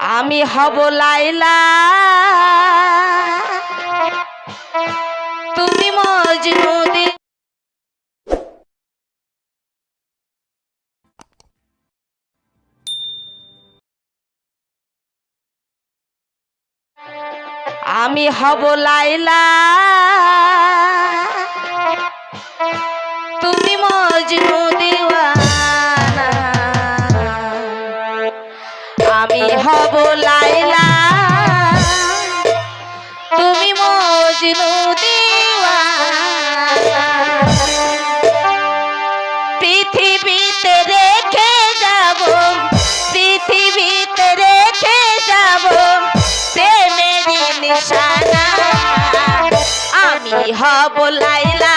আমি হব লাইলা। তুমি মজনু দি আমি হব লাইলা। হব লাইলা। তুমি মজনু পৃথিবীতে রেখে যাব, পৃথিবীতে রেখে যাব প্রেমেরই নিশানা। আমি হব লাইলা।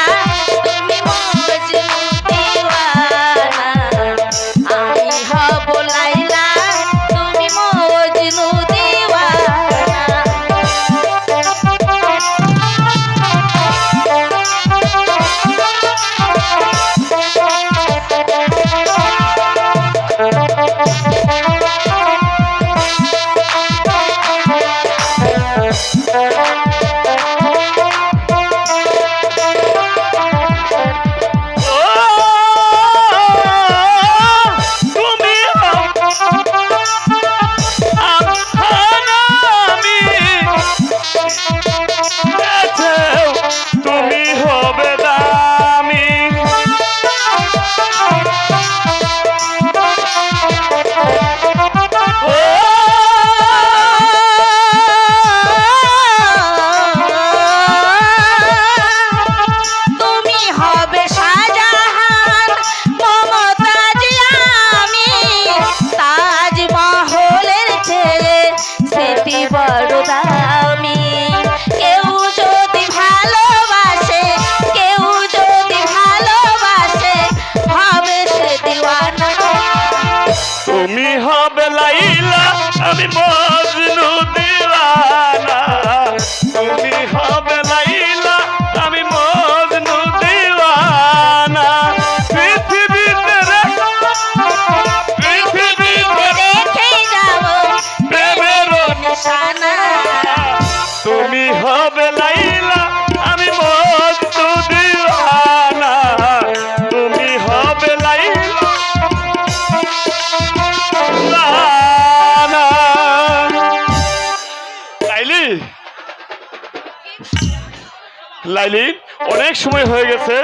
লাইলি অনেক সময় হয়ে গেছে।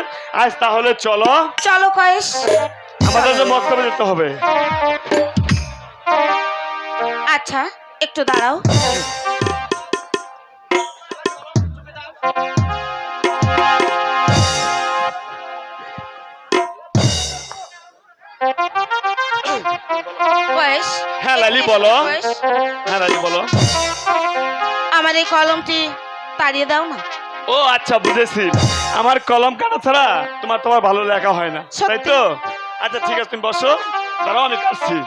আজ তাহলে চলো। চলো কয়েস আমাদের যে মক্তবে যেতে হবে। আচ্ছা একটু দাঁড়াও। হ্যাঁ বলো। হ্যাঁ বলো। আমার এই কলমটি তাড়িয়ে দাও না। ও আচ্ছা বুঝেছি। আমার কলম কাটা ছাড়া তোমার তোমার ভালো লেখা হয় না তাই তো? আচ্ছা ঠিক আছে তুমি বসো। দাঁড়াও আমি কাটছি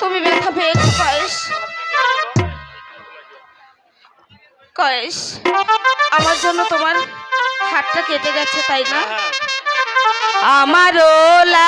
তুমি ব্যথা পেয়েছ কয়েস কয়েস। আমার জন্য তোমার হাতটা কেটে গেছে তাই না? আমার আমার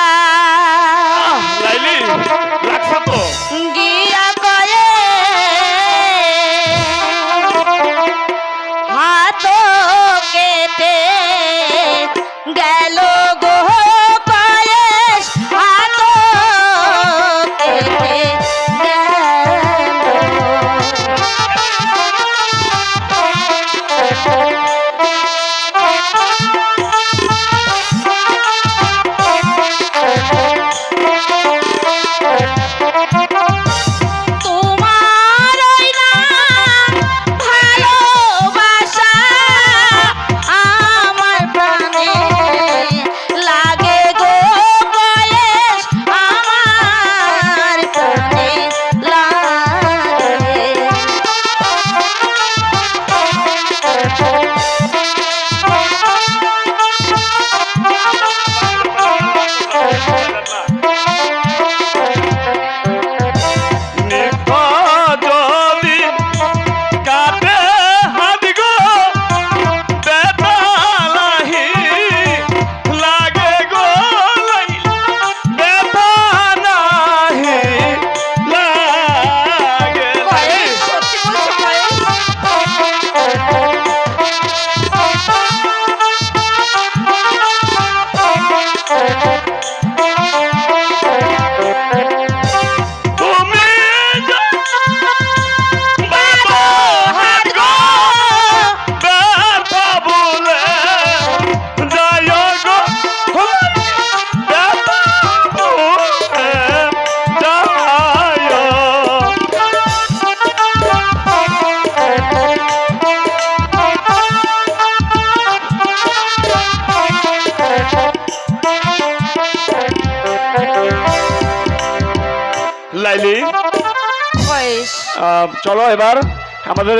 আহ, চলো এবার আমাদের